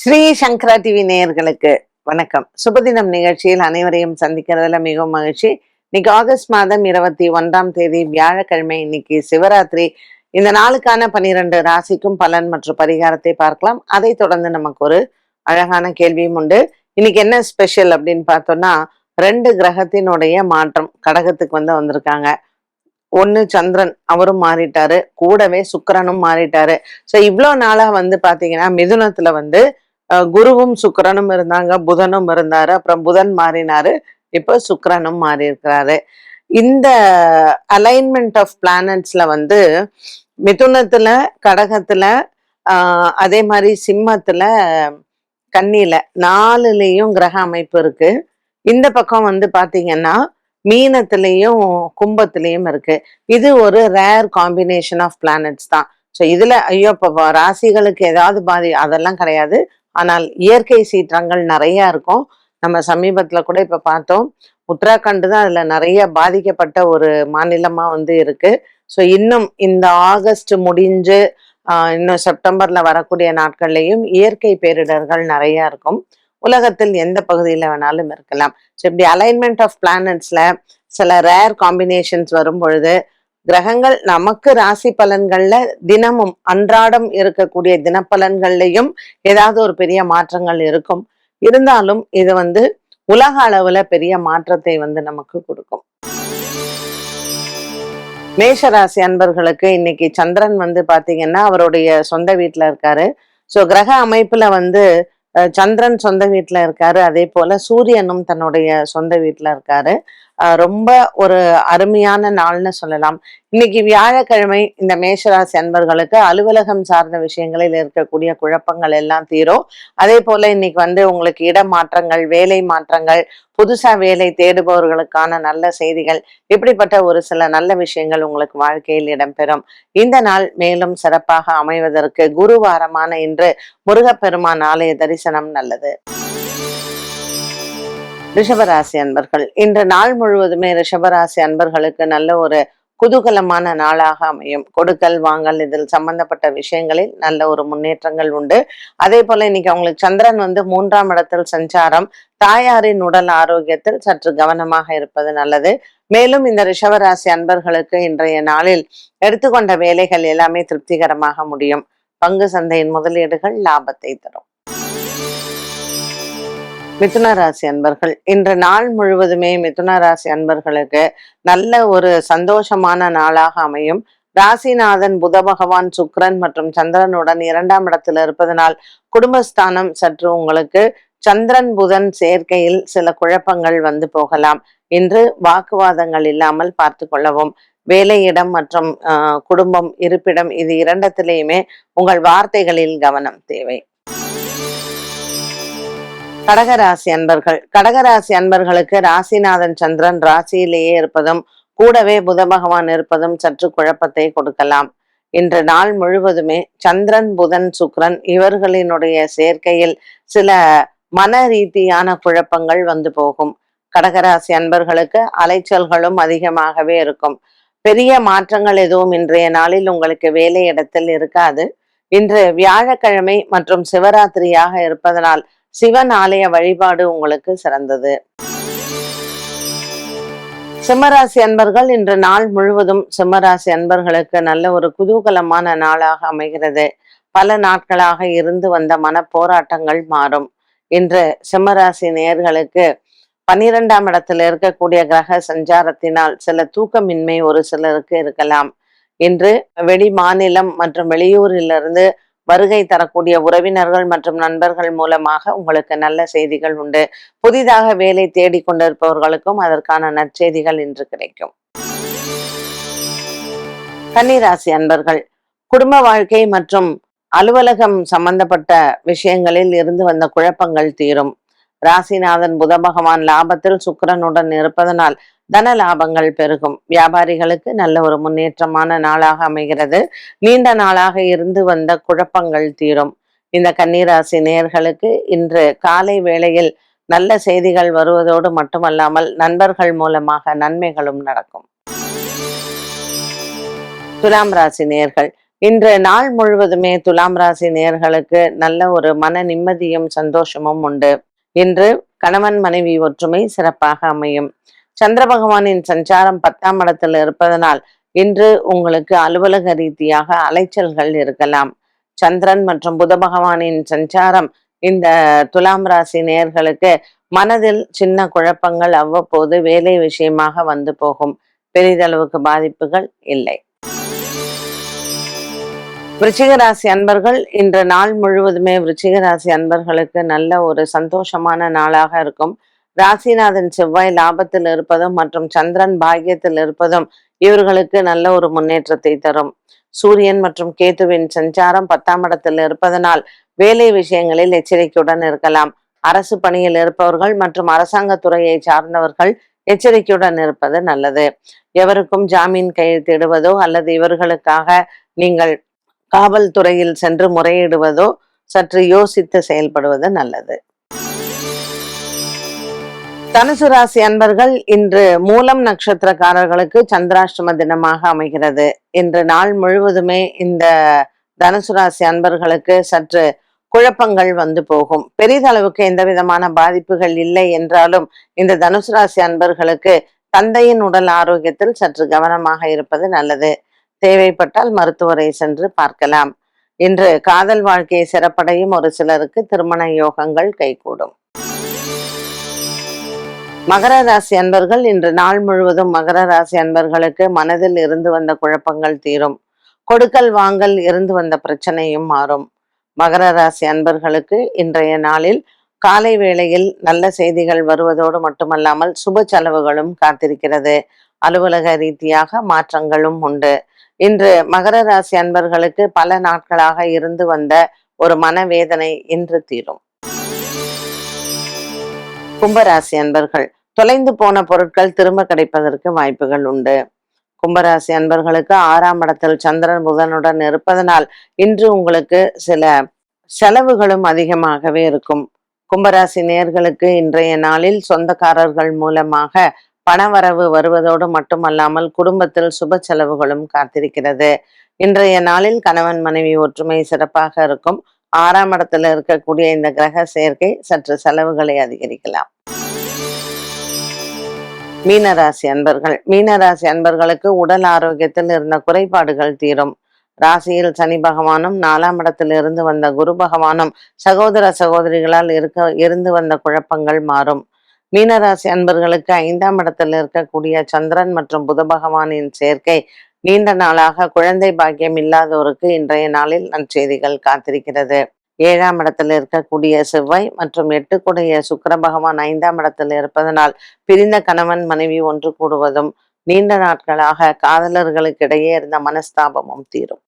ஸ்ரீ சங்கரா TV நேயர்களுக்கு வணக்கம். சுபதினம் நிகழ்ச்சியில் அனைவரையும் சந்திக்கிறதுல மிகவும் மகிழ்ச்சி. இன்னைக்கு ஆகஸ்ட் மாதம் இருபத்தி ஒன்றாம் தேதி வியாழக்கிழமை இன்னைக்கு சிவராத்திரி. இந்த நாளுக்கான பனிரெண்டு ராசிக்கும் பலன் மற்றும் பரிகாரத்தை பார்க்கலாம். அதை தொடர்ந்து நமக்கு ஒரு அழகான கேள்வியும் உண்டு. இன்னைக்கு என்ன ஸ்பெஷல் அப்படின்னு பார்த்தோம்னா ரெண்டு கிரகத்தினுடைய மாற்றம் கடகத்துக்கு வந்து வந்திருக்காங்க. ஒன்னு சந்திரன் அவரும் மாறிட்டாரு. கூடவே சுக்கிரனும் மாறிட்டாரு. ஸோ இவ்வளோ நாளா வந்து பாத்தீங்கன்னா மிதுனத்துல வந்து குருவும் சுக்கரனும் இருந்தாங்க புதனும் இருந்தாரு அப்புறம் புதன் மாறினாரு இப்போ சுக்கரனும் மாறி இருக்கிறாரு இந்த அலைன்மெண்ட் ஆஃப் பிளானட்ஸ்ல வந்து மிதுனத்துல கடகத்துல ஆஹ், அதே மாதிரி சிம்மத்துல கன்னியில நாலுலேயும் கிரக அமைப்பு இருக்கு. இந்த பக்கம் வந்து பாத்தீங்கன்னா மீனத்திலையும் கும்பத்திலையும் இருக்கு. இது ஒரு ரேர் காம்பினேஷன் ஆஃப் பிளானட்ஸ் தான். ஸோ இதுல ஐயோ இப்போ ராசிகளுக்கு ஏதாவது பாதி அதெல்லாம் கிடையாது. ஆனால் இயற்கை சீற்றங்கள் நிறைய இருக்கும். நம்ம சமீபத்தில் கூட இப்போ பார்த்தோம். உத்தராகண்ட் தான் அதில் நிறைய பாதிக்கப்பட்ட ஒரு மாநிலமாக வந்து இருக்கு. ஸோ இன்னும் இந்த ஆகஸ்ட் முடிஞ்சு இன்னும் செப்டம்பரில் வரக்கூடிய நாட்கள்லையும் இயற்கை பேரிடர்கள் நிறையா இருக்கும். உலகத்தில் எந்த பகுதியில் வேணாலும் இருக்கலாம். ஸோ இப்படி அலைன்மெண்ட் ஆஃப் பிளானட்ஸில் சில ரேர் காம்பினேஷன்ஸ் வரும் பொழுது கிரகங்கள் நமக்கு ராசி பலன்கள்ல தினமும் அன்றாடம் இருக்கக்கூடிய தினப்பலன்கள்லையும் ஏதாவது ஒரு பெரிய மாற்றங்கள் இருக்கும். இருந்தாலும் இது வந்து உலக அளவுல பெரிய மாற்றத்தை வந்து நமக்கு கொடுக்கும். மேஷராசி அன்பர்களுக்கு இன்னைக்கு சந்திரன் வந்து பாத்தீங்கன்னா அவருடைய சொந்த வீட்டுல இருக்காரு. ஸோ கிரக அமைப்புல வந்து சந்திரன் சொந்த வீட்டுல இருக்காரு. அதே போல சூரியனும் தன்னுடைய சொந்த வீட்டுல இருக்காரு. ரொம்ப ஒரு அருமையான நாள்னு சொல்லலாம். இன்னைக்கு வியாழக்கிழமை இந்த மேஷராசி அன்பர்களுக்கு அலுவலகம் சார்ந்த விஷயங்களில் இருக்கக்கூடிய குழப்பங்கள் எல்லாம் தீரும். அதே போல இன்னைக்கு வந்து உங்களுக்கு இடமாற்றங்கள் வேலை மாற்றங்கள் புதுசா வேலை தேடுபவர்களுக்கான நல்ல செய்திகள் இப்படிப்பட்ட ஒரு சில நல்ல விஷயங்கள் உங்களுக்கு வாழ்க்கையில் இடம்பெறும். இந்த நாள் மேலும் சிறப்பாக அமைவதற்கு குருவாரமான இன்று முருகப்பெருமான் ஆலய தரிசனம் நல்லது. ரிஷபராசி அன்பர்கள். இன்று நாள் முழுவதுமே ரிஷபராசி அன்பர்களுக்கு நல்ல ஒரு குதூகலமான நாளாக அமையும். கொடுக்கல் வாங்கல் இதில் சம்பந்தப்பட்ட விஷயங்களில் நல்ல ஒரு முன்னேற்றங்கள் உண்டு. அதே போல இன்னைக்கு அவங்களுக்கு சந்திரன் வந்து மூன்றாம் இடத்தில் சஞ்சாரம். தாயாரின் உடல் ஆரோக்கியத்தில் சற்று கவனமாக இருப்பது நல்லது. மேலும் இந்த ரிஷபராசி அன்பர்களுக்கு இன்றைய நாளில் எடுத்துக்கொண்ட வேலைகள் எல்லாமே திருப்திகரமாக முடியும். பங்கு சந்தையின் முதலீடுகள் லாபத்தை தரும். மிதுன ராசி அன்பர்கள் இன்று நாள் முழுவதுமே மிதுன ராசி அன்பர்களுக்கு நல்ல ஒரு சந்தோஷமான நாளாக அமையும். ராசிநாதன் புத பகவான் சுக்ரன் மற்றும் சந்திரனுடன் இரண்டாம் இடத்தில் இருப்பதனால் குடும்பஸ்தானம் சற்று உங்களுக்கு சந்திரன் புதன் சேர்க்கையில் சில குழப்பங்கள் வந்து போகலாம். இன்று வாக்குவாதங்கள் இல்லாமல் பார்த்து கொள்ளவும். வேலையிடம் மற்றும் ஆஹ், குடும்பம் இருப்பிடம் இது இரண்டத்திலேயுமே உங்கள் வார்த்தைகளில் கவனம் தேவை. கடகராசி அன்பர்கள். கடகராசி அன்பர்களுக்கு ராசிநாதன் சந்திரன் ராசியிலேயே இருப்பதும் கூடவே புத பகவான் இருப்பதும் சற்று குழப்பத்தை கொடுக்கலாம். இன்று நாள் முழுவதுமே சந்திரன் புதன் சுக்ரன் இவர்களினுடைய சேர்க்கையில் சில மன ரீதியான குழப்பங்கள் வந்து போகும். கடகராசி அன்பர்களுக்கு அலைச்சல்களும் அதிகமாகவே இருக்கும். பெரிய மாற்றங்கள் எதுவும் இன்றைய நாளில் உங்களுக்கு வேலை இடத்தில் இருக்காது. இன்று வியாழக்கிழமை மற்றும் சிவராத்திரியாக இருப்பதனால் சிவன் ஆலய வழிபாடு உங்களுக்கு சிறந்தது. சிம்மராசி அன்பர்கள் இன்று நாள் முழுவதும் சிம்மராசி அன்பர்களுக்கு நல்ல ஒரு குதூகலமான நாளாக அமைகிறது. பல நாட்களாக இருந்து வந்த மன போராட்டங்கள் மாறும். இன்று சிம்மராசி நேயர்களுக்கு பன்னிரெண்டாம் இடத்தில் இருக்கக்கூடிய கிரக சஞ்சாரத்தினால் சில தூக்கமின்மை ஒரு சிலருக்கு இருக்கலாம். இன்று வெளி மாநிலம் மற்றும் வெளியூரிலிருந்து வருகை தரக்கூடிய உறவினர்கள் மற்றும் நண்பர்கள் மூலமாக உங்களுக்கு நல்ல செய்திகள் உண்டு. புதிதாக வேலை தேடிக்கொண்டிருப்பவர்களுக்கும் அதற்கான நற்செய்திகள் இன்று கிடைக்கும். கன்னிராசி அன்பர்கள் குடும்ப வாழ்க்கை மற்றும் அலுவலகம் சம்பந்தப்பட்ட விஷயங்களில் இருந்து வந்த குழப்பங்கள் தீரும். ராசிநாதன் புத பகவான் லாபத்தில் சுக்கரனுடன் இருப்பதனால் தன லாபங்கள் பெருகும். வியாபாரிகளுக்கு நல்ல ஒரு முன்னேற்றமான நாளாக அமைகிறது. நீண்ட நாளாக இருந்து வந்த குழப்பங்கள் தீரும். இந்த கன்னிராசி நேர்களுக்கு இன்று காலை வேளையில் நல்ல செய்திகள் வருவதோடு மட்டுமல்லாமல் நண்பர்கள் மூலமாக நன்மைகளும் நடக்கும். துலாம் ராசி நேயர்கள் இன்று நாள் முழுவதுமே துலாம் ராசி நேர்களுக்கு நல்ல ஒரு மன நிம்மதியும் சந்தோஷமும் உண்டு. இன்று கணவன் மனைவி ஒற்றுமை சிறப்பாக அமையும். சந்திர பகவானின் சஞ்சாரம் பத்தாம் இடத்தில் இருப்பதனால் இன்று உங்களுக்கு அலுவலக ரீதியாக அலைச்சல்கள் இருக்கலாம். சந்திரன் மற்றும் புத பகவானின் சஞ்சாரம் இந்த துலாம் ராசி நேர்களுக்கு மனதில் சின்ன குழப்பங்கள் அவ்வப்போது வேலை விஷயமாக வந்து போகும். பெரிதளவுக்கு பாதிப்புகள் இல்லை. விருச்சிக ராசி அன்பர்கள் இன்று நாள் முழுவதுமே விருச்சிக ராசி அன்பர்களுக்கு நல்ல ஒரு சந்தோஷமான நாளாக இருக்கும். ராசிநாதன் செவ்வாய் லாபத்தில் இருப்பதும் மற்றும் சந்திரன் பாகியத்தில் இருப்பதும் இவர்களுக்கு நல்ல ஒரு முன்னேற்றத்தை தரும். சூரியன் மற்றும் கேத்துவின் சஞ்சாரம் பத்தாம் இடத்தில் இருப்பதனால் வேலை விஷயங்களில் எச்சரிக்கையுடன் இருக்கலாம். அரசு பணியில் இருப்பவர்கள் மற்றும் அரசாங்க துறையை சார்ந்தவர்கள் எச்சரிக்கையுடன் இருப்பது நல்லது. எவருக்கும் ஜாமீன் கையெழுத்திடுவதோ அல்லது இவர்களுக்காக நீங்கள் காவல்துறையில் சென்று முறையிடுவதோ சற்று யோசித்து செயல்படுவது நல்லது. தனுசு ராசி அன்பர்கள் இன்று மூலம் நட்சத்திரக்காரர்களுக்கு சந்திராஷ்டம தினமாக அமைகிறது. இன்று நாள் முழுவதுமே இந்த தனுசு ராசி அன்பர்களுக்கு சற்று குழப்பங்கள் வந்து போகும். பெரிதளவுக்கு எந்த விதமான பாதிப்புகள் இல்லை என்றாலும் இந்த தனுசு ராசி அன்பர்களுக்கு தந்தையின் உடல் ஆரோக்கியத்தில் சற்று கவனமாக இருப்பது நல்லது. தேவைப்பட்டால் மருத்துவரை சென்று பார்க்கலாம். இன்று காதல் வாழ்க்கையை சிறப்படையும் ஒரு சிலருக்கு திருமண யோகங்கள் கைகூடும். மகர ராசி அன்பர்கள் இன்று நாள் முழுவதும் மகர ராசி அன்பர்களுக்கு மனதில் இருந்து வந்த குழப்பங்கள் தீரும். கொடுக்கல் வாங்கல் இருந்து வந்த பிரச்சனையும் மாறும். மகர ராசி அன்பர்களுக்கு இன்றைய நாளில் காலை வேளையில் நல்ல செய்திகள் வருவதோடு மட்டுமல்லாமல் சுப செலவுகளும் காத்திருக்கிறது. அலுவலக ரீதியாக மாற்றங்களும் உண்டு. இன்று மகர ராசி அன்பர்களுக்கு பல நாட்களாக இருந்து வந்த ஒரு மனவேதனை இன்று தீரும். கும்பராசி அன்பர்கள் தொலைந்து போன பொருட்கள் திரும்ப கிடைப்பதற்கு வாய்ப்புகள் உண்டு. கும்பராசி அன்பர்களுக்கு ஆறாம் இடத்தில் சந்திரன் புதனுடன் இருப்பதனால் இன்று உங்களுக்கு சில செலவுகளும் அதிகமாகவே இருக்கும். கும்பராசி நேர்களுக்கு இன்றைய நாளில் சொந்தக்காரர்கள் மூலமாக பணவரவு வருவதோடு மட்டுமல்லாமல் குடும்பத்தில் சுப செலவுகளும் காத்திருக்கிறது. இன்றைய நாளில் கணவன் மனைவி ஒற்றுமை சிறப்பாக இருக்கும். ஆறாம் இடத்துல இருக்கக்கூடிய இந்த கிரக சேர்க்கை சற்று செலவுகளை அதிகரிக்கலாம். மீனராசி அன்பர்கள். மீனராசி அன்பர்களுக்கு உடல் ஆரோக்கியத்தில் இருந்த குறைபாடுகள் தீரும். ராசியில் சனி பகவானும் நாலாம் இடத்தில் இருந்து வந்த குரு பகவானும் சகோதர சகோதரிகளால் இருக்க இருந்து வந்த குழப்பங்கள் மாறும். மீனராசி அன்பர்களுக்கு ஐந்தாம் இடத்தில் இருக்கக்கூடிய சந்திரன் மற்றும் புத பகவானின் சேர்க்கை நீண்ட நாளாக குழந்தை பாக்கியம் இல்லாதோருக்கு இன்றைய நாளில் நற்செய்திகள் காத்திருக்கிறது. ஏழாம் இடத்தில் இருக்கக்கூடிய செவ்வாய் மற்றும் எட்டுக்குடைய சுக்கர பகவான் ஐந்தாம் இடத்தில் இருப்பதனால் பிரிந்த கணவன் மனைவி ஒன்று கூடுவதும் நீண்ட நாட்களாக காதலர்களுக்கிடையே இருந்த மனஸ்தாபமும் தீரும்.